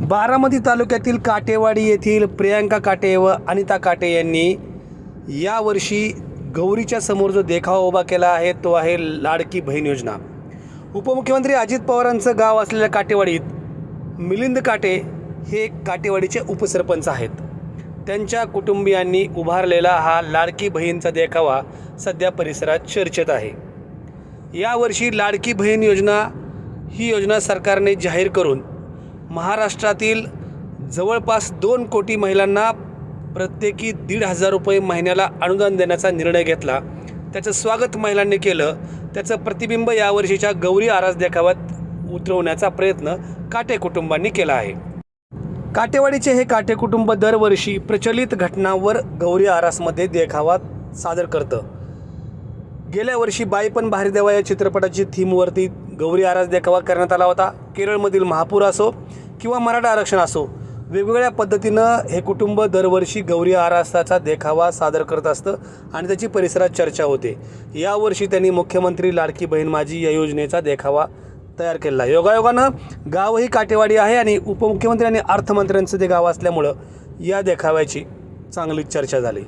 बारामती तालुक्यातील काटेवाडी येथील प्रियांका काटे व अनिता काटे यांनी यावर्षी गौरीच्या समोर जो देखावा उभा केला आहे तो आहे लाडकी बहीण योजना. उपमुख्यमंत्री अजित पवारांचं गाव असलेल्या काटेवाडीत मिलिंद काटे हे काटेवाडीचे उपसरपंच आहेत. त्यांच्या कुटुंबियांनी उभारलेला हा लाडकी बहीणचा देखावा सध्या परिसरात चर्चेत आहे. यावर्षी लाडकी बहीण योजना ही योजना सरकारने जाहीर करून महाराष्ट्रातील जवळपास दोन कोटी महिलांना प्रत्येकी दीड हजार रुपये महिन्याला अनुदान देण्याचा निर्णय घेतला. त्याचं स्वागत महिलांनी केलं. त्याचं प्रतिबिंब यावर्षीच्या गौरी आरास देखाव्यात उतरवण्याचा प्रयत्न काटे कुटुंबांनी केला आहे. काटेवाडीचे हे काटे कुटुंब दरवर्षी प्रचलित घटनांवर गौरी आरासमध्ये देखावा सादर करतं. गेल्या वर्षी बाई पण भारी देवा या चित्रपटाची थीमवरती गौरी आरास देखावा करण्यात आला होता? केरळमधील महापूर असो किंवा मराठा आरक्षण असो वेगवेगळ्या पद्धतीनं हे कुटुंब दरवर्षी गौरी आरासाचा देखावा सादर करत असतं आणि त्याची परिसरात चर्चा होते. यावर्षी त्यांनी मुख्यमंत्री लाडकी बहीण माझी या योजनेचा देखावा तयार केलेला योगायोगानं गावही काटेवाडी आहे आणि उपमुख्यमंत्री आणि अर्थमंत्र्यांचं ते गाव असल्यामुळं या देखाव्याची चांगली चर्चा झाली.